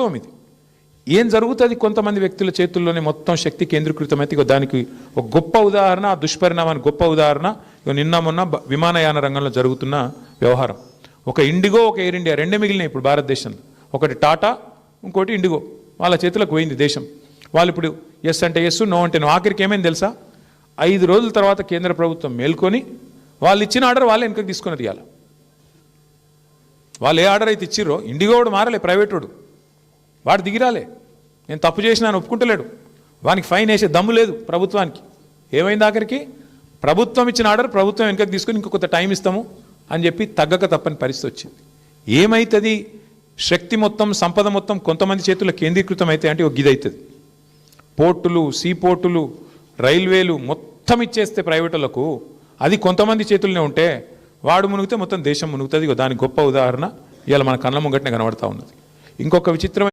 వాస్తవం ఇది ఏం జరుగుతుంది? కొంతమంది వ్యక్తుల చేతుల్లోనే మొత్తం శక్తి కేంద్రీకృతమైతే దానికి ఒక గొప్ప ఉదాహరణ ఆ దుష్పరిణామానికి గొప్ప ఉదాహరణ నిన్న మొన్న విమానయాన రంగంలో జరుగుతున్న వ్యవహారం. ఒక ఇండిగో ఒక ఎయిర్ ఇండియా రెండే మిగిలినాయి ఇప్పుడు భారతదేశంలో. ఒకటి టాటా ఇంకోటి ఇండిగో. వాళ్ళ చేతులకు పోయింది దేశం. వాళ్ళు ఇప్పుడు ఎస్ అంటే ఎస్ నో అంటే నో. ఆఖరికి ఏమైంది తెలుసా? ఐదు రోజుల తర్వాత కేంద్ర ప్రభుత్వం మేల్కొని వాళ్ళు ఇచ్చిన ఆర్డర్ వాళ్ళే వెనక తీసుకున్నది ఇవాళ వాళ్ళు ఏ ఆర్డర్ అయితే ఇచ్చిర్రో ఇండిగో వాడు మారలే ప్రైవేట్ వాడు వాడు దిగిరాలే. నేను తప్పు చేసినా అని ఒప్పుకుంటలేడు. వానికి ఫైన్ వేసే దమ్ము లేదు ప్రభుత్వానికి. ఏమైంది ఆఖరికి? ప్రభుత్వం ఇచ్చిన ఆర్డర్ ప్రభుత్వం వెనుకకు తీసుకుని ఇంకొక టైం ఇస్తాము అని చెప్పి తగ్గక తప్పని పరిస్థితి వచ్చింది. ఏమైతుంది? శక్తి మొత్తం సంపద మొత్తం కొంతమంది చేతుల్లో కేంద్రీకృతం అయితే అంటే ఒక గిదవుతుంది పోర్టులు సీ పోర్టులు రైల్వేలు మొత్తం ఇచ్చేస్తే ప్రైవేటులకు అది కొంతమంది చేతుల్లోనే ఉంటే వాడు మునిగితే మొత్తం దేశం మునుగుతుంది. దాని గొప్ప ఉదాహరణ. ఇవాళ మన కళ్ళ ముంగట్నే కనబడతా ఉన్నది. ఇంకొక విచిత్రమైన